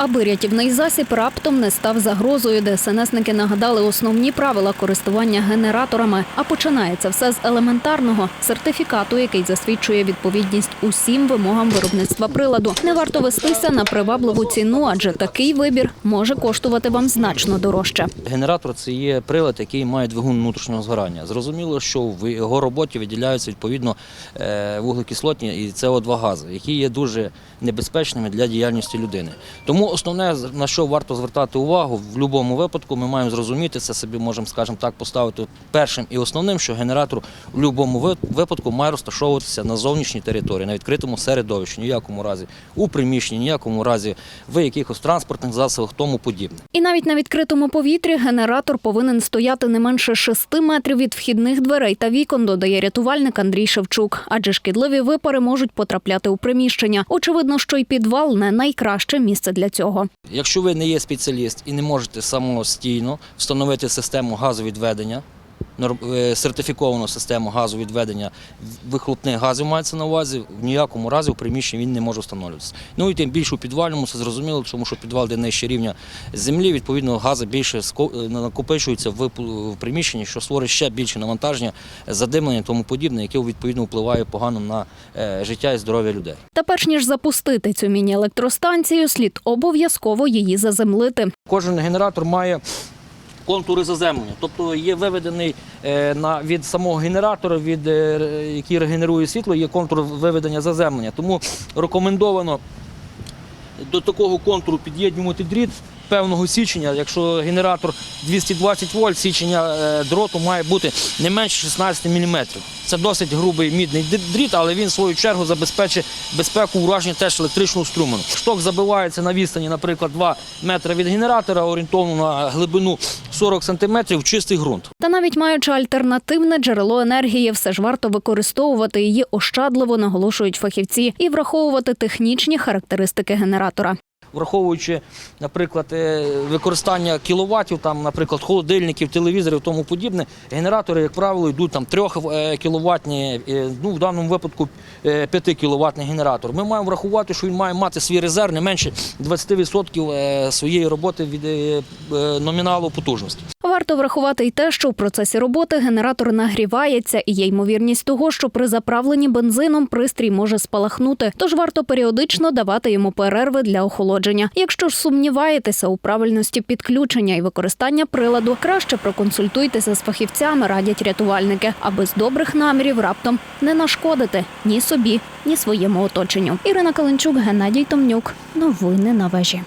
Аби рятівний засіб раптом не став загрозою, ДСНСники нагадали основні правила користування генераторами. А починається все з елементарного сертифікату, який засвідчує відповідність усім вимогам виробництва приладу. Не варто вестися на привабливу ціну, адже такий вибір може коштувати вам значно дорожче. Генератор це є прилад, який має двигун внутрішнього згорання. Зрозуміло, що в його роботі виділяються відповідно е, вуглекислотні і СО2 гази, які є дуже небезпечними для діяльності людини. Тому основне, на що варто звертати увагу, в будь-якому випадку ми маємо зрозуміти це собі, можемо, скажімо так, поставити першим і основним, що генератор в будь-якому випадку має розташовуватися на зовнішній території, на відкритому середовищі, ніякому разі у приміщенні, ніякому разі в якихось транспортних засобах, тому подібне. І навіть на відкритому повітрі генератор повинен стояти не менше 6 метрів від вхідних дверей та вікон, додає рятувальник Андрій Шевчук. Адже шкідливі випари можуть потрапляти у приміщення. Очевидно, що й підвал не найкраще місце для цього. Якщо ви не є спеціаліст і не можете самостійно встановити систему газовідведення, сертифіковану систему газовідведення вихлопних газів мається на увазі, в ніякому разі в приміщенні він не може встановлюватися. Ну і тим більше у підвальному це зрозуміло, тому що підвал де нижче рівня землі, відповідно, гази більше е, накопичуються в, приміщенні, що створює ще більше навантаження, задимлення і тому подібне, яке відповідно впливає погано на е, життя і здоров'я людей. Та перш ніж запустити цю міні-електростанцію, слід обов'язково її заземлити. Кожен генератор має контури заземлення, тобто є виведений е, на, від самого генератора, від, е, який регенерує світло, є контур виведення заземлення. Тому рекомендовано до такого контуру під'єднувати дріт певного січення. Якщо генератор 220 вольт, січення е, дроту має бути не менше 16 мм. Це досить грубий мідний дріт, але він в свою чергу забезпечить безпеку ураження теж електричного струмену. Шток забивається на відстані, наприклад, 2 метри від генератора, орієнтовно на глибину 40 сантиметрів чистий ґрунт. Та навіть маючи альтернативне джерело енергії, все ж варто використовувати її ощадливо, наголошують фахівці, і враховувати технічні характеристики генератора. Враховуючи, наприклад, е, використання кіловатів, там, наприклад, холодильників, телевізорів тому подібне, генератори, як правило, йдуть там 3 кіловатні, ну в даному випадку 5 кіловатний генератор. Ми маємо врахувати, що він має мати свій резерв не менше 20% е, своєї роботи від е, е, номіналу потужності. Варто врахувати й те, що в процесі роботи генератор нагрівається, і є ймовірність того, що при заправленні бензином пристрій може спалахнути. Тож варто періодично давати йому перерви для охолодження. Якщо ж сумніваєтеся у правильності підключення і використання приладу, краще проконсультуйтеся з фахівцями, радять рятувальники, аби з добрих намірів раптом не нашкодити ні собі, ні своєму оточенню. Ірина Каленчук, Геннадій Томнюк. Новини на вежі.